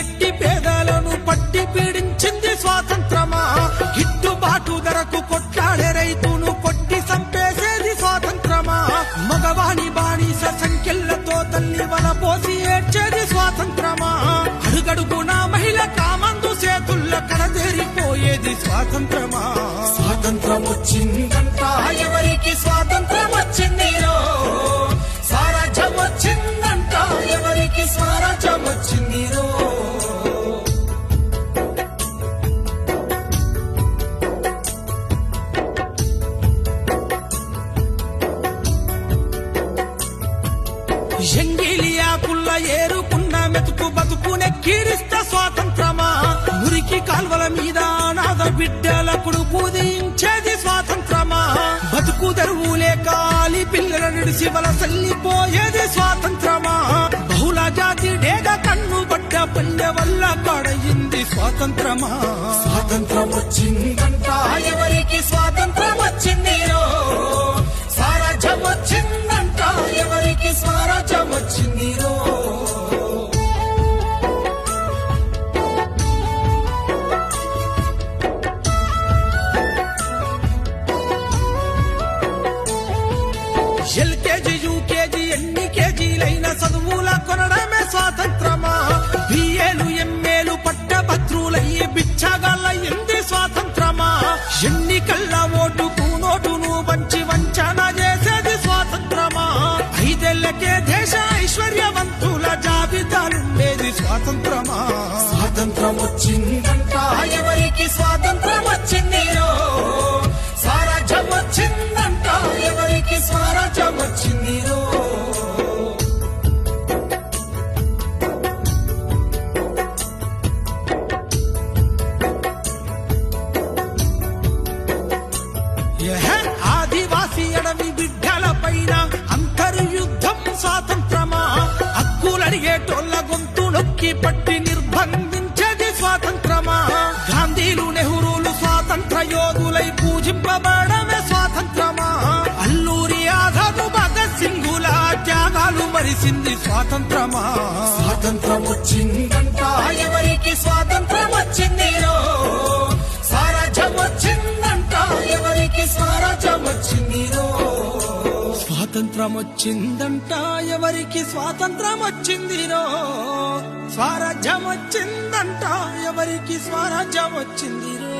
ఎట్టి పేదలను పట్టి పీడించింది స్వాతంత్రమా? గిట్టుబాటు ధరకు కొట్లాడే రైతును కొట్టి సంపేసేది స్వాతంత్రమా? మగవాణి బానిస సంఖ్యలతో తల్లి వల పోసి ఏడ్చేది స్వాతంత్రమా? అడుగడుగున మహిళ కామందు చేతుల్ల కడదేరిపోయేది స్వాతంత్రమా? స్వాతంత్రం వచ్చిందంట ఎవరికి స్వాతంత్రం వచ్చిందిరో బిడ్డల కొడుకు దించేది స్వాతంత్రమా? బతుకు తెరువు కాలి పిల్లల నిడిసి వలసల్లిపోయేది స్వాతంత్రమా? బహుళ జాతి డేగ కన్ను పడ్డ పల్లె వల్ల కడయింది స్వాతంత్రమా? స్వాతంత్రం వచ్చిందంటా. ఓటుకు నోటును వంచి వంచన చేసేది స్వాతంత్రమా? ఐదేళ్ళకే దేశ ఐశ్వర్యవంతుల జాబితాలుండేది స్వాతంత్రమా? స్వాతంత్రం వచ్చిందంట ఎవరికి స్వాతంత్రం పూజింపబడమే స్వాతంత్రమా? అల్లూరి ఆజాదు భగత్ సింగుల త్యాగాలు మరిసింది స్వాతంత్రమా? స్వాతంత్రం వచ్చిందంట ఎవరికి స్వాతంత్రం వచ్చిందిరో స్వరాజ్యం వచ్చిందంట ఎవరికి స్వరాజ్యం వచ్చిందిరో స్వాతంత్రం వచ్చిందంట ఎవరికి స్వాతంత్రం వచ్చిందిరో స్వరాజ్యం వచ్చిందంట ఎవరికి స్వరాజ్యం వచ్చిందిరో